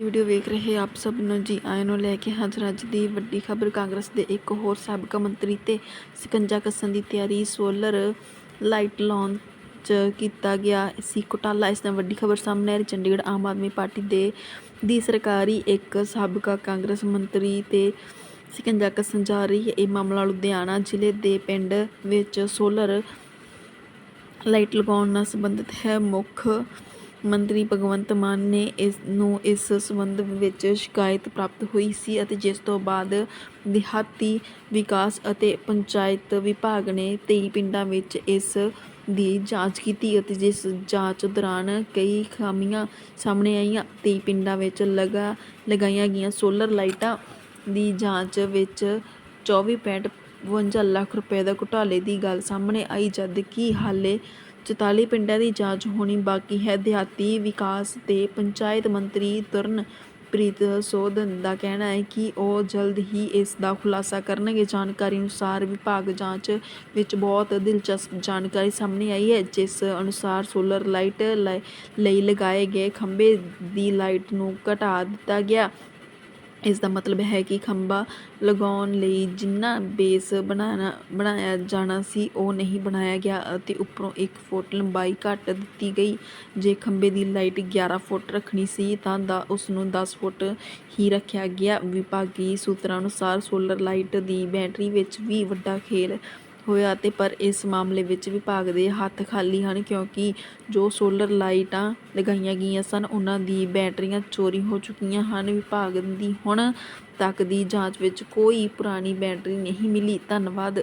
Video ਵੇਖ ਰਹੇ ਆਪ ਸਭ ਨੂੰ ਜੀ ਆਇਆਂ ਨੂੰ ਲੈ ਕੇ ਹਾਜ਼ਰ ਅੱਜ ਦੀ ਵੱਡੀ ਖਬਰ। ਕਾਂਗਰਸ ਦੇ ਇੱਕ ਹੋਰ ਸਾਬਕਾ ਮੰਤਰੀ ਤੇ ਸਿਕੰਜਾ ਕੱਸਣ ਦੀ ਤਿਆਰੀ ਸੋਲਰ ਲਾਈਟ ਲਾਉਣ ਚ ਕੀਤਾ ਗਿਆ ਸੀ ਘੁਟਾਲਾ। ਇਸ ਨਾਲ ਵੱਡੀ ਖਬਰ ਸਾਹਮਣੇ ਆ ਰਹੀ। ਚੰਡੀਗੜ੍ਹ ਆਮ ਆਦਮੀ ਪਾਰਟੀ ਦੇ ਦੀ ਸਰਕਾਰੀ ਇੱਕ ਸਾਬਕਾ ਕਾਂਗਰਸ ਮੰਤਰੀ ਤੇ ਸਿਕੰਜਾ ਕੱਸਣ ਜਾ ਰਹੀ ਹੈ। ਇਹ ਮਾਮਲਾ ਲੁਧਿਆਣਾ ਜ਼ਿਲ੍ਹੇ ਦੇ ਪਿੰਡ ਵਿੱਚ ਸੋਲਰ ਲਾਈਟ ਲਗਾਉਣ ਨਾਲ ਸੰਬੰਧਿਤ ਹੈ। ਮੁੱਖ ਮੰਤਰੀ ਭਗਵੰਤ ਮਾਨ ਨੇ ਇਸ ਨੂੰ ਇਸ ਸੰਬੰਧ ਵਿੱਚ ਸ਼ਿਕਾਇਤ ਪ੍ਰਾਪਤ ਹੋਈ ਸੀ ਅਤੇ ਜਿਸ ਤੋਂ ਬਾਅਦ ਦਿਹਾਤੀ ਵਿਕਾਸ ਅਤੇ ਪੰਚਾਇਤ ਵਿਭਾਗ ਨੇ 23 ਪਿੰਡਾਂ ਵਿੱਚ ਇਸ ਦੀ ਜਾਂਚ ਕੀਤੀ ਅਤੇ ਜਿਸ ਜਾਂਚ ਦੌਰਾਨ ਕਈ ਖਾਮੀਆਂ ਸਾਹਮਣੇ ਆਈਆਂ। 23 ਪਿੰਡਾਂ ਵਿੱਚ ਲਗਾ ਲਗਾਈਆਂ ਗਈਆਂ ਸੋਲਰ ਲਾਈਟਾਂ ਦੀ ਜਾਂਚ ਵਿੱਚ 24.52 ਲੱਖ ਰੁਪਏ ਦਾ ਘੁਟਾਲੇ ਦੀ ਗੱਲ ਸਾਹਮਣੇ ਆਈ, ਜਦ ਕਿ ਹਾਲੇ 44 ਪਿੰਡਾਂ ਦੀ ਜਾਂਚ ਹੋਣੀ ਬਾਕੀ ਹੈ। ਦਿਹਾਤੀ ਵਿਕਾਸ ਤੇ ਪੰਚਾਇਤ ਮੰਤਰੀ ਤਰਨਪ੍ਰੀਤ ਸੋਧਨ ਦਾ ਕਹਿਣਾ ਹੈ ਕਿ ਉਹ ਜਲਦ ਹੀ ਇਸ ਦਾ ਖੁਲਾਸਾ ਕਰਨਗੇ। ਜਾਣਕਾਰੀ ਅਨੁਸਾਰ ਵਿਭਾਗ ਜਾਂਚ ਵਿੱਚ ਬਹੁਤ ਦਿਲਚਸਪ ਜਾਣਕਾਰੀ ਸਾਹਮਣੇ ਆਈ ਹੈ, ਜਿਸ ਅਨੁਸਾਰ ਸੋਲਰ ਲਾਈਟ ਲ- ਲਈ ਲਗਾਏ ਗਏ ਖੰਭੇ ਦੀ ਲਾਈਟ ਨੂੰ ਘਟਾ ਦਿੱਤਾ ਗਿਆ। ਇਸ ਦਾ ਮਤਲਬ ਹੈ ਕਿ ਖੰਭਾ ਲਗਾਉਣ ਲਈ ਜਿੰਨਾ ਬੇਸ ਬਣਾਉਣਾ ਬਣਾਇਆ ਜਾਣਾ ਸੀ, ਉਹ ਨਹੀਂ ਬਣਾਇਆ ਗਿਆ ਅਤੇ ਉੱਪਰੋਂ 1 ਫੁੱਟ ਲੰਬਾਈ ਘੱਟ ਦਿੱਤੀ ਗਈ। ਜੇ ਖੰਭੇ ਦੀ ਲਾਈਟ 11 ਫੁੱਟ ਰੱਖਣੀ ਸੀ ਤਾਂ ਦਾ ਉਸ ਨੂੰ 10 ਫੁੱਟ ਹੀ ਰੱਖਿਆ ਗਿਆ। ਵਿਭਾਗੀ ਸੂਤਰਾਂ ਅਨੁਸਾਰ ਸੋਲਰ ਲਾਈਟ ਦੀ ਬੈਟਰੀ ਵਿੱਚ ਵੀ ਵੱਡਾ ਖੇਲ ਹੋਇਆ ਤੇ ਪਰ ਇਸ ਮਾਮਲੇ ਵਿੱਚ ਵਿਭਾਗ ਦੇ ਹੱਥ ਖਾਲੀ ਹਨ ਕਿਉਂਕਿ ਜੋ ਸੋਲਰ ਲਾਈਟਾਂ ਲਗਾਈਆਂ ਗਈਆਂ ਸਨ, ਉਹਨਾਂ ਦੀ ਬੈਟਰੀਆਂ ਚੋਰੀ ਹੋ ਚੁੱਕੀਆਂ ਹਨ। ਵਿਭਾਗ ਦੀ ਹੁਣ ਤੱਕ ਦੀ ਜਾਂਚ ਵਿੱਚ ਕੋਈ ਪੁਰਾਣੀ ਬੈਟਰੀ ਨਹੀਂ ਮਿਲੀ। ਧੰਨਵਾਦ।